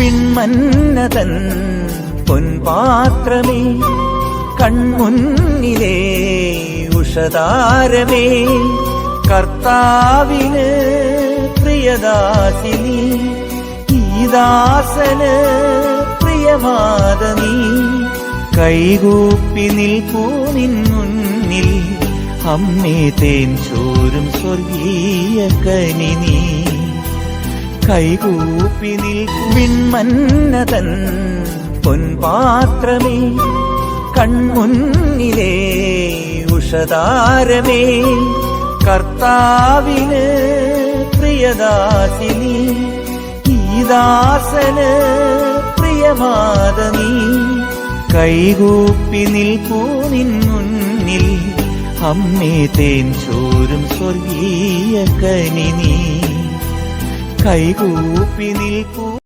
വിൺമന്നതൻ പൊൻപാത്രമേ കൺമുന്നിലേ ഉഷതാരമേ കർത്താവിന് പ്രിയദാസിനി ഈദാസന് ദാസന് പ്രിയമാതനീ. കൈകൂപ്പി നിൽപ്പൂ നിന്നുന്നിൽ അമ്മേ തേൻ ചോരും സ്വർഗീയ കനി നീ കൈകൂപ്പി വിൻമന്നതൻ മന്നതൻ പൊൻപാത്രമേ കൺമുന്നിലേ ഉഷതാരമേ കർത്താവിന് പ്രിയദാസിനി ഈദാസന് പ്രിയമാതനി. കൈകൂപ്പി നിൽക്കൂ നിന്നുന്നിൽ അമ്മേ തേൻ ചോരും സ്വർഗീയ കനി നീ കൈകൂപ്പി നിൽപ്പൂ.